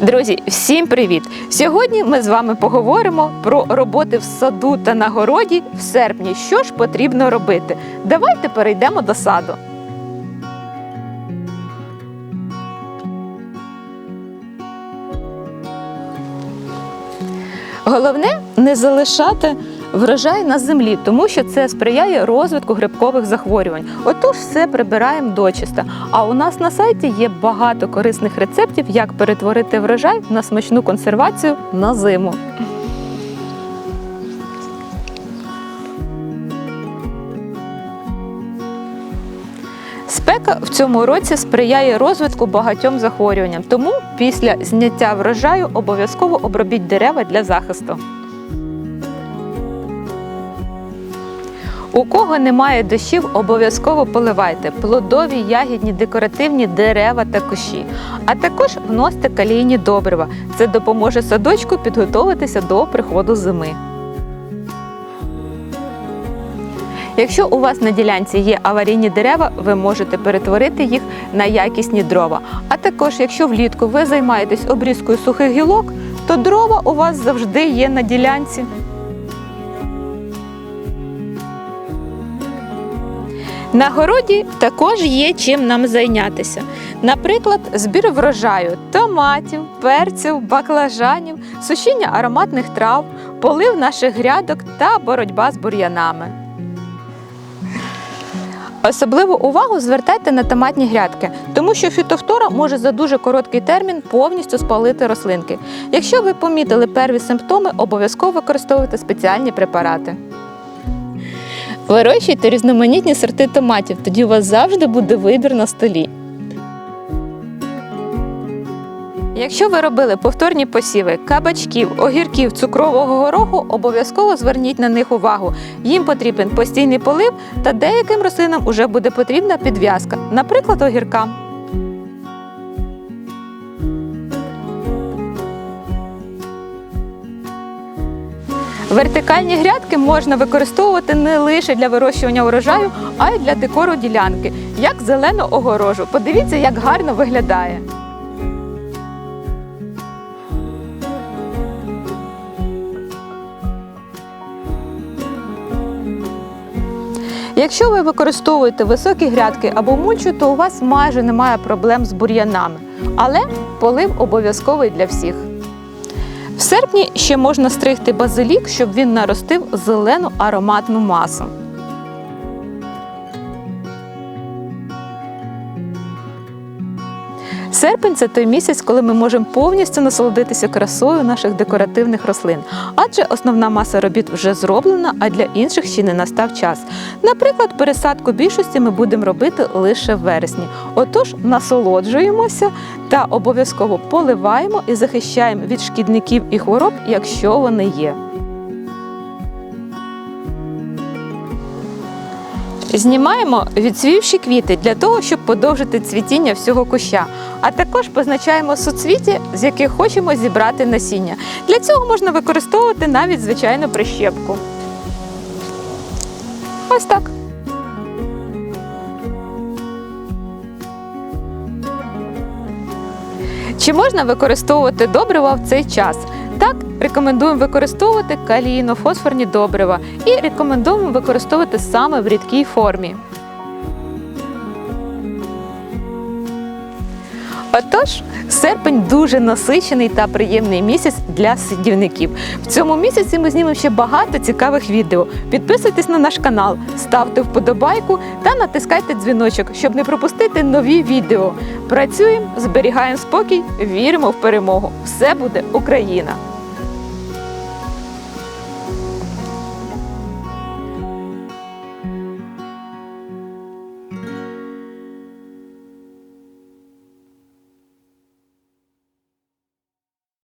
Друзі, всім привіт! Сьогодні ми з вами поговоримо про роботи в саду та на городі в серпні. Що ж потрібно робити? Давайте перейдемо до саду. Головне не залишати врожай на землі, тому що це сприяє розвитку грибкових захворювань. Отож, все прибираємо дочиста. А у нас на сайті є багато корисних рецептів, як перетворити врожай на смачну консервацію на зиму. Спека в цьому році сприяє розвитку багатьом захворюванням, тому після зняття врожаю обов'язково обробіть дерева для захисту. У кого немає дощів, обов'язково поливайте плодові, ягідні, декоративні дерева та кущі, а також вносьте калійні добрива. Це допоможе садочку підготуватися до приходу зими. Якщо у вас на ділянці є аварійні дерева, ви можете перетворити їх на якісні дрова. А також, якщо влітку ви займаєтесь обрізкою сухих гілок, то дрова у вас завжди є на ділянці. На городі також є чим нам зайнятися. Наприклад, збір врожаю томатів, перців, баклажанів, сушіння ароматних трав, полив наших грядок та боротьба з бур'янами. Особливу увагу звертайте на томатні грядки, тому що фітофтора може за дуже короткий термін повністю спалити рослинки. Якщо ви помітили перві симптоми, обов'язково використовуйте спеціальні препарати. Вирощуйте різноманітні сорти томатів, тоді у вас завжди буде вибір на столі. Якщо ви робили повторні посіви кабачків, огірків, цукрового гороху, обов'язково зверніть на них увагу. Їм потрібен постійний полив та деяким рослинам уже буде потрібна підв'язка, наприклад, огіркам. Вертикальні грядки можна використовувати не лише для вирощування урожаю, а й для декору ділянки, як зелену огорожу. Подивіться, як гарно виглядає. Якщо ви використовуєте високі грядки або мульчу, то у вас майже немає проблем з бур'янами. Але полив обов'язковий для всіх. В серпні ще можна стригти базилік, щоб він наростив зелену ароматну масу. Серпень це той місяць, коли ми можемо повністю насолодитися красою наших декоративних рослин. Адже основна маса робіт вже зроблена, а для інших ще не настав час. Наприклад, пересадку більшості ми будемо робити лише в вересні. Отож, насолоджуємося та обов'язково поливаємо і захищаємо від шкідників і хвороб, якщо вони є. Знімаємо відцвівші квіти для того, щоб подовжити цвітіння всього куща, а також позначаємо суцвіті, з яких хочемо зібрати насіння. Для цього можна використовувати навіть звичайну прищепку. Ось так. Чи можна використовувати добрива в цей час? Рекомендуємо використовувати калійно-фосфорні добрива і рекомендуємо використовувати саме в рідкій формі. Отож, серпень дуже насичений та приємний місяць для садівників. В цьому місяці ми знімемо ще багато цікавих відео. Підписуйтесь на наш канал, ставте вподобайку та натискайте дзвіночок, щоб не пропустити нові відео. Працюємо, зберігаємо спокій, віримо в перемогу. Все буде Україна!